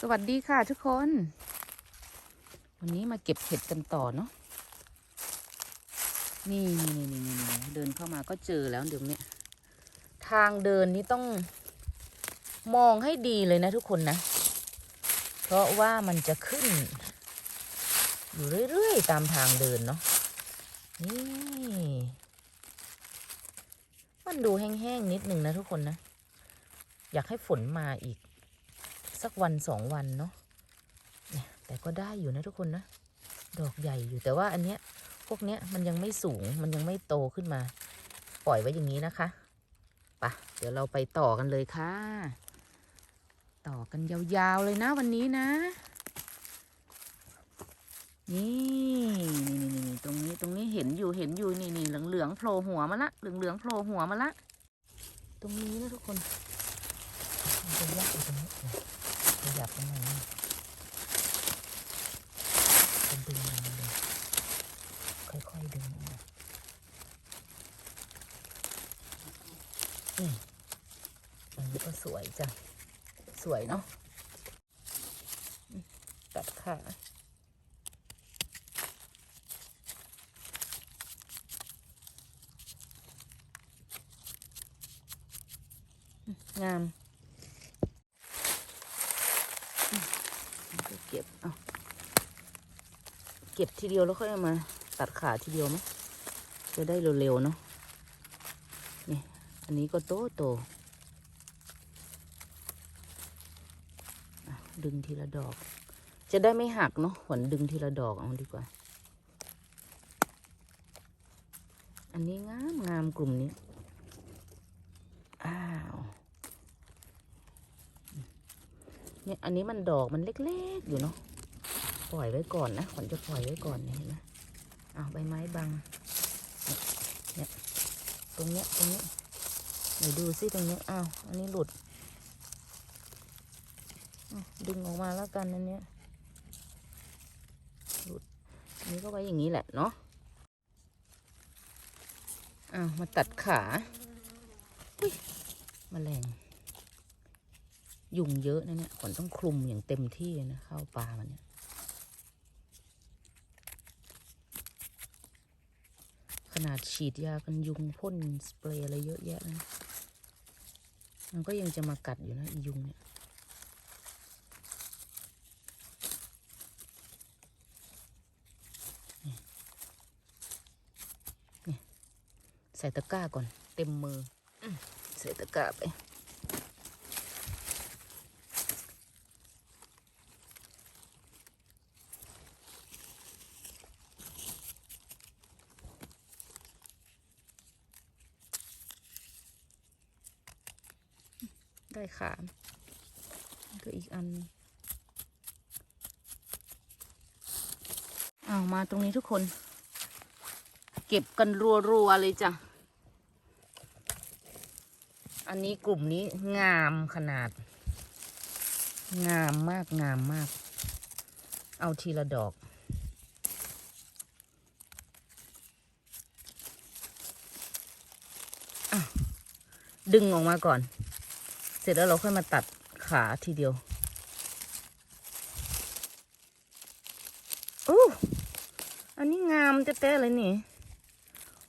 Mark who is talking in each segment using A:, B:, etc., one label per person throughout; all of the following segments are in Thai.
A: สวัสดีค่ะทุกคน วันนี้มาเก็บเห็ดกันต่อเนาะนี่นี่นี่นี่นี่เดินเข้ามาก็เจอแล้วเดี๋ยวนี้ทางเดินนี้ต้องมองให้ดีเลยนะทุกคนนะ เพราะว่ามันจะขึ้น อยู่เรื่อยๆ ตามทางเดินเนาะนี่ มันดูแห้งๆนิดหนึ่งนะทุกคนนะ อยากให้ฝนมาอีก สักวันสองวันเนาะแต่ก็ได้อยู่นะทุกคนนะ ดอกใหญ่อยู่แต่ว่าอันเนี้ยพวกเนี้ยมันยังไม่สูงมันยังไม่โตขึ้นมา ปล่อยไว้อย่างนี้นะคะไปะเดี๋ยวเราไปต่อกันเลยค่ะ ต่อกันยาวๆเลยนะวันนี้นะ นี่นี่นี่นี่ตรงนี้ตรงนี้เห็นอยู่เห็นอยู่นี่นี่เหลืองเหลืองๆโผล่หัวมาละเหลืองเหลืองๆโผล่หัวมาละ ตรงนี้นะทุกคนมันจะยักอยู่ตรงนี้ ขยับยังไงเนี่ยจะดึงมันเลยค่อยๆดึงออกมานี่อันนี้ก็สวยจ้ะ สวยเนาะตัดขาอืมงามอืมแล้วก็เก็บเอาเก็บทีเดียวแล้วค่อยมาตัดขาทีเดียวไหมจะได้เร็วๆเนาะนี่อันนี้ก็โตโตดึงทีละดอก จะได้ไม่หักเนาะขวัญดึงทีละดอกเอาดีกว่า อันนี้งามงามกลุ่มนี้ อ้าว เนี่ยอันนี้มันดอกมันเล็กๆอยู่เนาะ ปล่อยไว้ก่อนนะขวัญจะปล่อยไว้ก่อนเนี่ยเห็นไหมอ้าวใบไม้บังเนี่ยตรงเนี้ยตรงเนี้ยไหนดูซิตรงเนี้ยอ้าวอันนี้หลุดดึงออกมาแล้วกันอันเนี้ยหลุดอันนี้ก็ไว้อย่างนี้แหละเนาะอ้าวมาตัดขาอุ๊ยแมลงยุงเยอะนะเนี่ยขวัญต้องคลุมอย่างเต็มที่นะเข้าปลามันเนี่ย ขนาดฉีดยากันยุงพ่นสเปรย์อะไรเยอะแยะนะมันก็ยังจะมากัดอยู่นะยุงเนี่ยนี่นี่ใส่ตะกร้าก่อน เต็มมือใส่ตะกร้าไป ขานี่ก็อีกอันเอามาตรงนี้ทุกคน เก็บกันรัวๆเลยจ้ะ อันนี้กลุ่มนี้งามขนาด งามมากงามมาก เอาทีละดอกอดึงออกมาก่อน เสร็จแล้วเราค่อยมาตัดขาทีเดียวโอ้อันนี้งามแต้ๆเลยนี่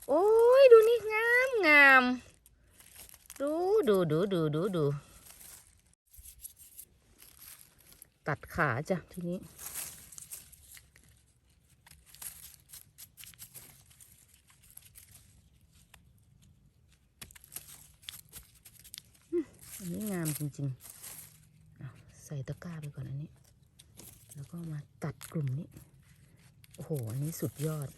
A: โอ้ยดูนี่งามงาม ดูดูดูดูดูดู ตัดขาจ้ะทีนี้ อันนี้งามจริงๆ ใส่ตะกร้าไปก่อนอันนี้ แล้วก็มาตัดกลุ่มนี้ โอ้โห อันนี้สุดยอด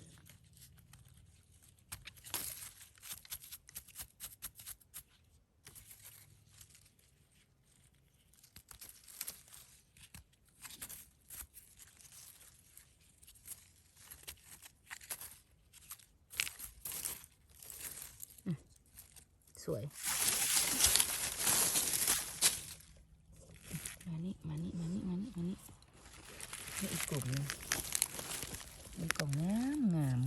A: สวย มานี่ มานี่ มานี่ มานี่ มานี่นี่อี กลุ่มหนึงมีกล่องงามงาม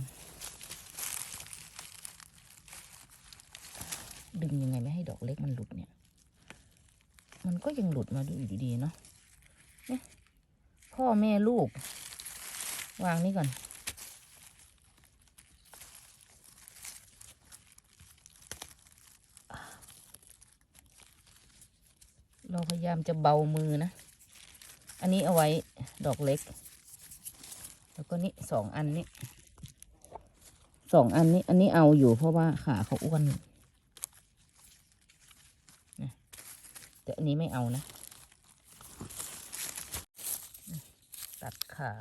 A: ดึงยังไงไม่ให้ดอกเล็กมันหลุดเนี่ย มันก็ยังหลุดมาดูอยู่ดีๆเนาะเนี่ยพ่อแม่ลูก วางนี่ก่อน เราพยายามจะเบามือนะ อันนี้เอาไว้ดอกเล็ก แล้วก็นี่สองอันนี้สองอันนี้อันนี้เอาอยู่เพราะว่าขาเขาอ้วนนะแต่อันนี้ไม่เอานะ ตัดขา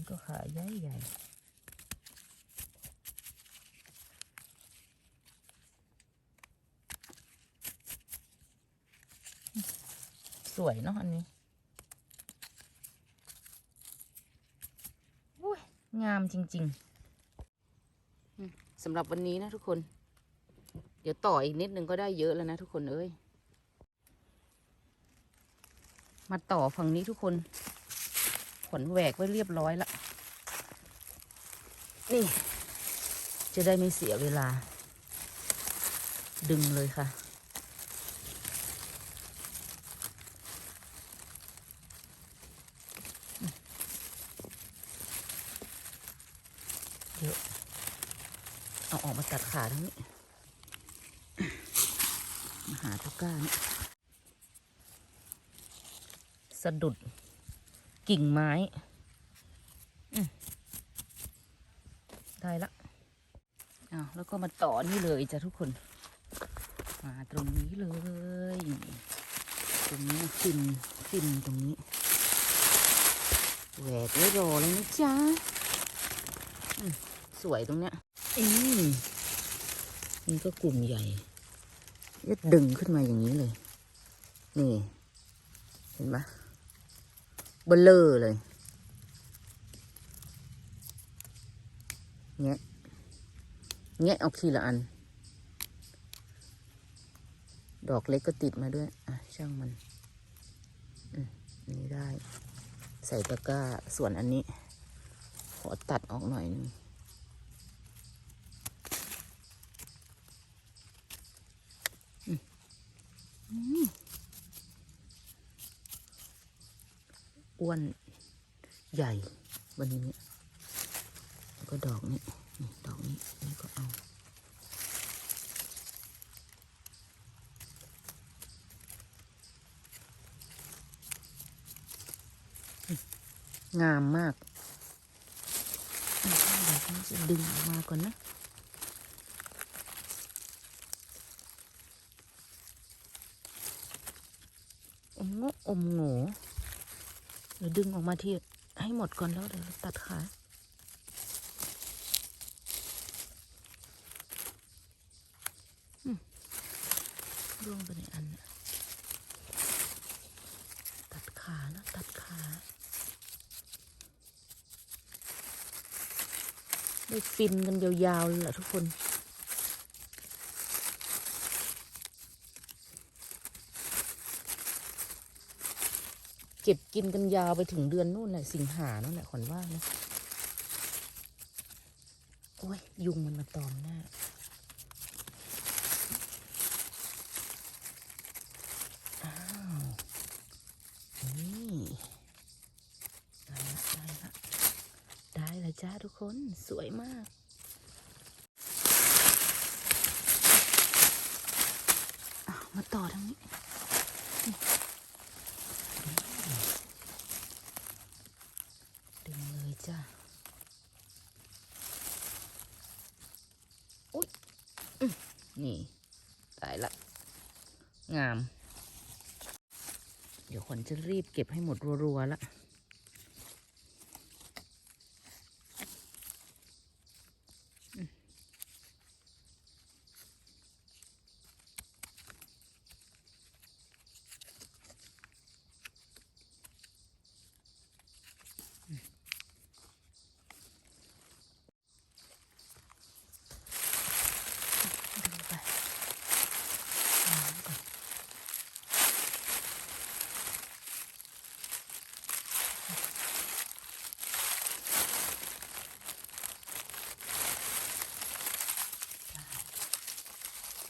A: มันก็ขาใหญ่ใหญ่สวยเนาะอันนี้อุ้ยงามจริงๆอืมสำหรับวันนี้นะทุกคน เดี๋ยวต่ออีกนิดนึงก็ได้เยอะแล้วนะทุกคนเอ้ย มาต่อฝั่งนี้ทุกคน ขนแหวกไว้เรียบร้อยละ นี่ จะได้ไม่เสียเวลา ดึงเลยค่ะ เดี๋ยว เอาออกมาตัดขาทั้งนี้ มาหาตะก้านี่สะดุด กิ่งไม้ได้ละอ้าวแล้วก็มาต่อนี่เลยจ้ะทุกคน มาตรงนี้เลย ตรงนี้ฟินฟินตรงนี้แหวกไว้รอเลยนะจ๊ะสวยตรงเนี้ยอืมนี่ก็กลุ่มใหญ่ก็ดึงขึ้นมาอย่างนี้เลย นี่ เห็นไหม เบลเลอร์เลยแงะแงะเอาทีละอัน ดอกเล็กก็ติดมาด้วย อะ ช่างมันอันนี้ได้ ใส่ตะกร้า ส่วนอันนี้ ขอตัดออกหน่อยนึงอืม อ้วนใหญ่วันนี้แล้วก็ดอกนี้นี่ดอกนี้นี่ก็เอางามมากจะดึงออกมาก่อนนะ อมงกอมโหง เดี๋ยวดึงออกมาที่ให้หมดก่อนแล้วเดี๋ยวตัดขาร่วงไปในอันน่ะตัดขานะตัดขาได้ฟินกันยาวๆเลยแหละทุกคน เกินกันยาวไปถึงเดือนนู่นแหละสิงหานั่นแหละขวัญว่านะโอ้ย ยุงมันมาตอมหน้าอ้าวนี่ได้ละได้ละได้ละจ้าทุกคนสวยมากอ้าวมาต่อทางนี้ ดึงเลยจ้าอุ๊ย นี่ได้ละ งาม เดี๋ยวขวัญจะรีบเก็บให้หมดรัวๆละอืม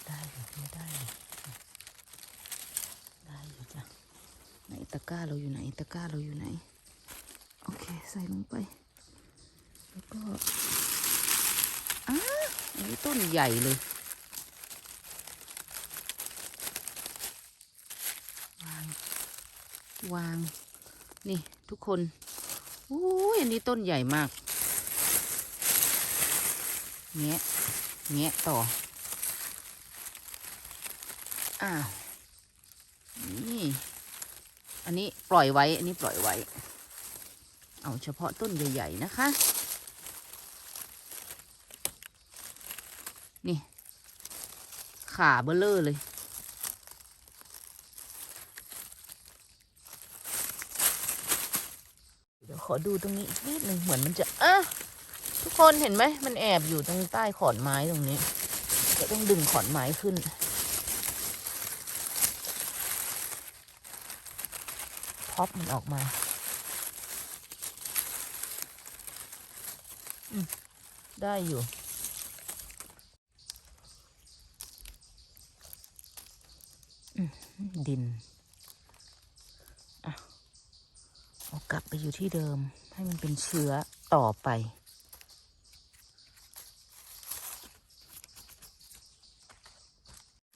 A: ได้อยู่ไม่ได้อยู่ได้อยู่จ้ะไหนตะ กร้าเราอยู่ไหน ตะกร้าเราอยู่ไหน โอเค ใส่ลงไป แล้วก็อ้าอันนี้ต้นใหญ่เลยวางวาง นี่ทุกคนโอ้ยอันนี้ต้นใหญ่มากแงะแงะต่อ อ้าว นี่ อันนี้ปล่อยไว้ อันนี้ปล่อยไว้ เอาเฉพาะต้นใหญ่ ๆ นะคะ นี่ ขาเบลเลอร์เลย เดี๋ยวขอดูตรงนี้อีกนิดหนึ่งเหมือนมันจะอะทุกคนเห็นไหม มันแอบอยู่ตรงใต้ขอนไม้ตรงนี้ จะต้องดึงขอนไม้ขึ้น พ็อปมันออกมาได้อยู่ ดินเอากลับไปอยู่ที่เดิม ให้มันเป็นเชื้อต่อไป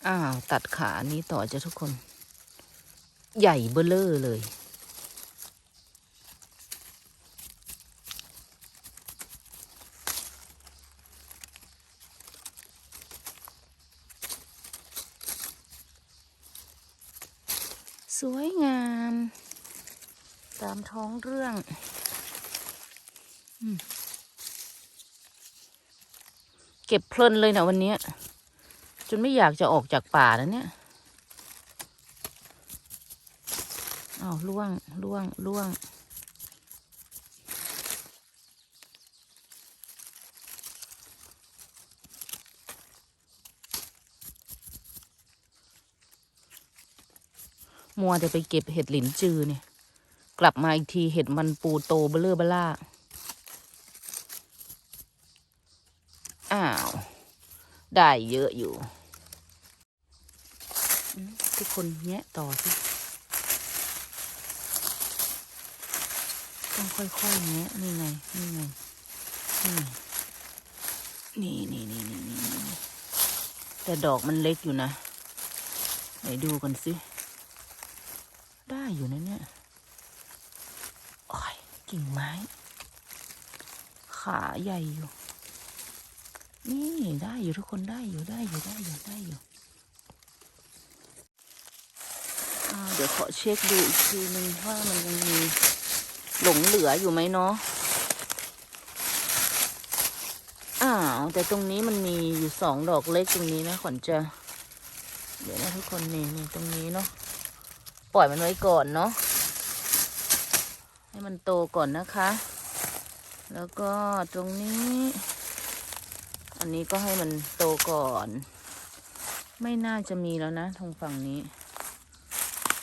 A: อ้าว ตัดขานี้ต่อจะทุกคน ใหญ่เบ้อเลอเลย สวยงาม ตามท้องเรื่องอเก็บเพลินเลยนะวันนี้จนไม่อยากจะออกจากป่าแล้วเนี่ยอ้าวล่วงล่วงล่วง มัวแต่ไปเก็บเห็ดหลินจือเนี่ย กลับมาอีกทีเห็ดมันปูโตเบลเลอร์เบล่า อ้าว ได้เยอะอยู่ ทุกคนแงะต่อสิ ต้องค่อยๆแงะนี่ไง นี่ไง นี่นี่นี่นี่นี่นี่นี่แต่ดอกมันเล็กอยู่นะ ไหนดูกันสิ ได้อยู่นะเนี่ยโอ้ยกิ่งไม้ ขาใหญ่อยู่ นี่ได้อยู่ทุกคนได้อยู่ได้อยู่ได้อยู่ได้อยู่เดี๋ยวขอเช็คดูอีกทีนึงว่ามันยังมีหลงเหลืออยู่ไหมเนาะ อ้าว แต่ตรงนี้มันมีอยู่สองดอกเล็กตรงนี้นะขวัญจะ เดี๋ยวนะทุกคนนี่นี่ตรงนี้เนาะ ปล่อยมันไว้ก่อนเนาะให้มันโตก่อนนะคะ แล้วก็ตรงนี้ อันนี้ก็ให้มันโตก่อน ไม่น่าจะมีแล้วนะทางฝั่งนี้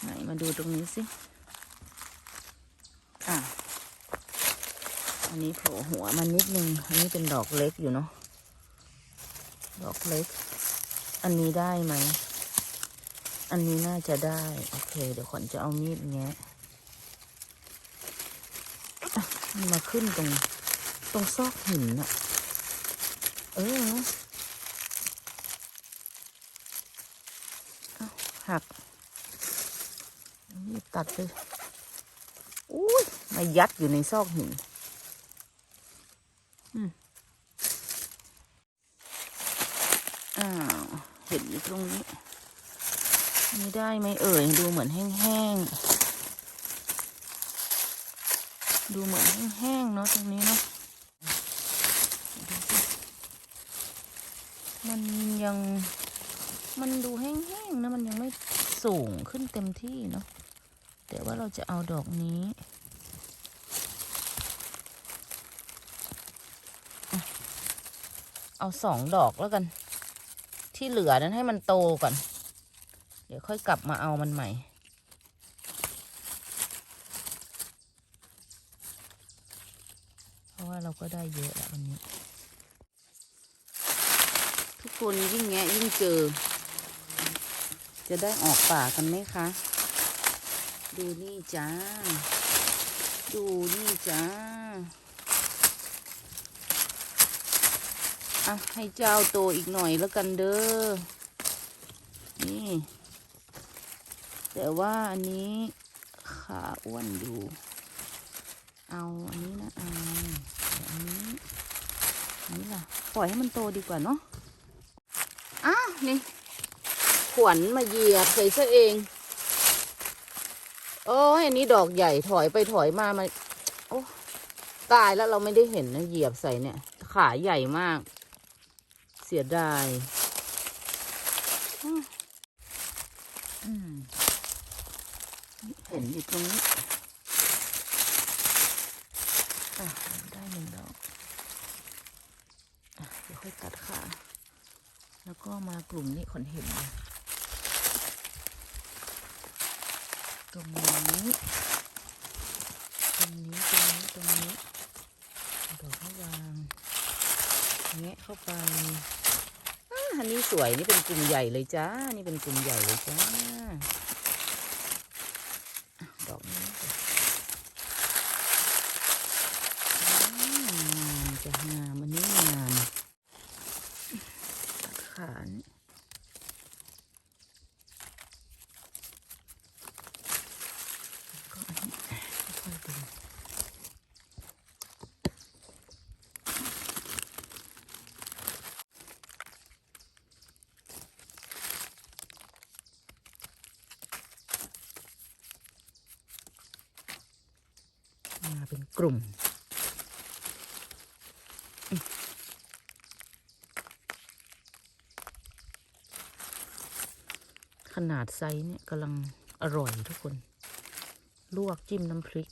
A: ไหนมาดูตรงนี้สิอะอันนี้โผล่หัวมันนิดนึง อันนี้เป็นดอกเล็กอยู่เนาะ ดอกเล็ก อันนี้ได้ไหม อันนี้น่าจะได้ โอเค เดี๋ยวขวัญจะเอามีดแงะมาขึ้นตรง ตรงซอกหินอะเออหักมีดตัดไปอุ้ยมายัดอยู่ในซอกหินอืมอ้าวเห็นอยู่ตรงนี้ นี่ได้ไหมเอ่ย ดูเหมือนแห้งๆ ดูเหมือนแห้งๆ เนาะตรงนี้เนาะมันยังมันดูแห้งๆ นะ มันยังไม่สูงขึ้นเต็มที่เนาะแต่ว่าเราจะเอาดอกนี้เอาสองดอกแล้วกัน ที่เหลือนั้นให้มันโตก่อน เดี๋ยวค่อยกลับมาเอามันใหม่ เพราะว่าเราก็ได้เยอะแล้ววันนี้ ทุกคนยิ่งแงะยิ่งเจอ จะได้ออกป่ากันไหมคะ ดูนี่จ้า ดูนี่จ้าอะให้เจ้าโตอีกหน่อยแล้วกันเด้อ นี่ แต่ว่าอันนี้ขาอ้วนอยู่ เอาอันนี้นะเอาอันนี้อันนี้ล่ะ ปล่อยให้มันโตดีกว่าเนาะอ้านี่ ขวัญมาเหยียบใส่ซะเอง โอ้ยอันนี้ดอกใหญ่ถอยไปถอยมามาโอ้ตายแล้วเราไม่ได้เห็นนะเหยียบใส่เนี่ย ขาใหญ่มาก เสียดาย อืม เห็นอยู่ตรงนี้อะได้หนึ่งดอกอะเดี๋ยวค่อยตัดขาแล้วก็มากลุ่มนี้ขอนเห็นตรงนี้ตรงนี้ตรงนี้ตรงนี้ดอกมาวางแงะเข้าไปอาอันนี้สวยนี่เป็นกลุ่มใหญ่เลยจ้า นี่เป็นกลุ่มใหญ่เลยจ้าอะดอกนี้ก่อนอืมงามจะงามอันนี้งาม ตัดขานี่ก็อันนี้ค่อยๆดึงมาเป็นกลุ่ม ขนาดไซส์เนี่ยกำลังอร่อยทุกคน ลวกจิ้มน้ำพริก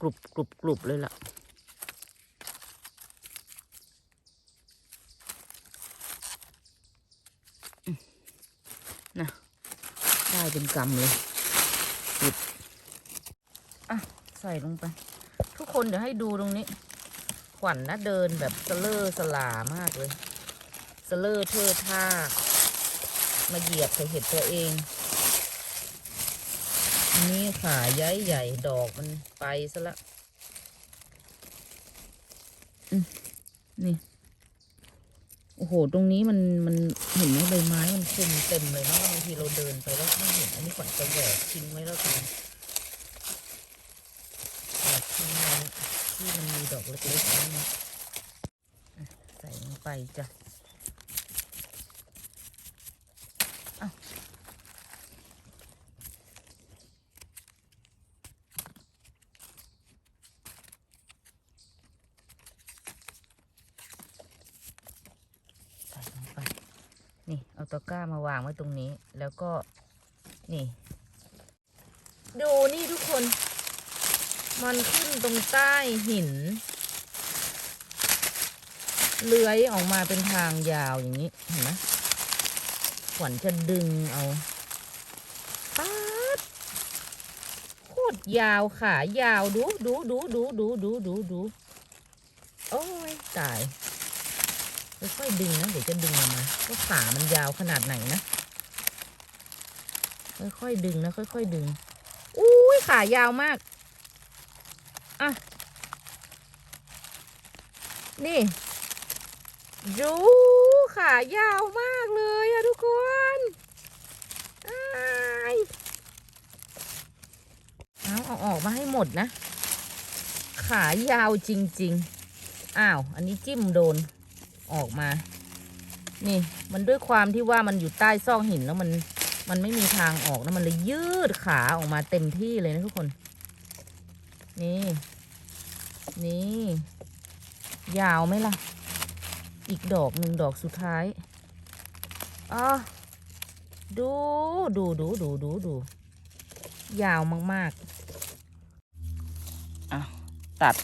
A: กรุบกรุบกรุบเลยล่ะ นะ ได้เป็นกำเลยหยิบอะ ใส่ลงไป ทุกคนเดี๋ยวให้ดูตรงนี้ ขวัญนะเดินแบบสะเลอสลามากเลยสะเลอเทอท่า มาเหยียบเห็ดตัวเองอนนี้ขาใหญ่ใหญ่ดอกมันไปซะละนี่ โอ้โห ตรงนี้มันมันเห็นไหมใบไม้มันคุมเต็มเลยเนาะบางทีเราเดินไปแล้วไม่เห็น อันนี้ขวัญจะแหวกทิ้งไว้แล้วกันแหวกทิ้งไว้ที่มันมีดอกเล็กๆนั่นะใส่ลงไปจ้ะ ใส่ลงไป นี่เอาตะกร้ามาวางไว้ตรงนี้ แล้วก็นี่ ดูนี่ทุกคน มันขึ้นตรงใต้หิน เลื้อยออกมาเป็นทางยาวอย่างนี้ เห็นไหมขวัญจะดึงเอาป๊าดโคตรยาวขายาวดูดูดูดูดูดูดูดูโอ้ยตาย ค่อยๆดึงนะเดี๋ยวจะดึงออกมาว่าขามันยาวขนาดไหนนะค่อยๆดึงนะค่อยๆดึงอุ้ยขายาวมากอะนี่ดูขายาวมากเลยอะทุกคนอ้ายเอาเอาออกมาให้หมดนะ ขายาวจริง ๆ อ้าว อันนี้จิ้มโดน ออกมา นี่ มันด้วยความที่ว่ามันอยู่ใต้ซอกหินแล้วมันมันไม่มีทางออกนะมันเลยยืดขาออกมาเต็มที่เลยนะทุกคน นี่ นี่ ยาวไหมล่ะ อีกดอกหนึ่งดอกสุดท้ายอ๋อดูดูดูดูดูดู ยาวมาก ๆ อะ ตัด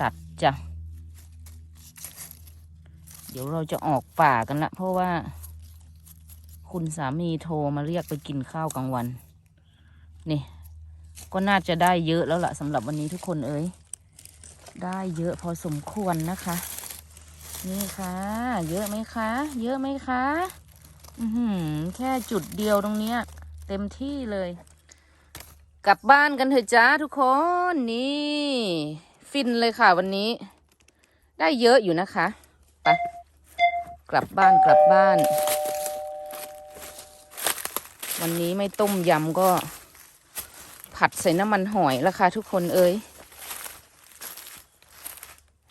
A: ตัด จ้ะ เดี๋ยวเราจะออกป่ากันละเพราะว่า คุณสามีโทรมาเรียกไปกินข้าวกลางวัน นี่ ก็น่าจะได้เยอะแล้วล่ะสำหรับวันนี้ทุกคนเอ้ย ได้เยอะพอสมควรนะคะ นี่ค่ะ เยอะไหมคะ เยอะไหมคะอือหือแค่จุดเดียวตรงเนี้ย เต็มที่เลย กลับบ้านกันเถอะจ้าทุกคน นี่ ฟินเลยค่ะวันนี้ ได้เยอะอยู่นะคะไปกลับบ้านกลับบ้าน วันนี้ไม่ต้มยำก็ ผัดใส่น้ำมันหอยละค่ะทุกคนเอ้ย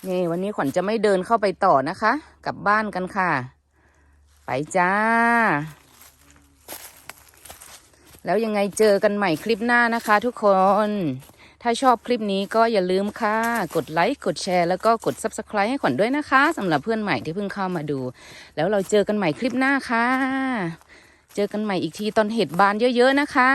A: นี่วันนี้ขวัญจะไม่เดินเข้าไปต่อนะคะ กลับบ้านกันค่ะ ไปจ้า แล้วยังไงเจอกันใหม่คลิปหน้านะคะทุกคน ถ้าชอบคลิปนี้ก็อย่าลืมค่ะ กดไลค์ กดแชร์ แล้วก็กด Subscribe ให้ขวัญด้วยนะคะสำหรับเพื่อนใหม่ที่เพิ่งเข้ามาดู แล้วเราเจอกันใหม่คลิปหน้าค่ะ เจอกันใหม่อีกทีตอนเห็ดบานเยอะๆนะคะ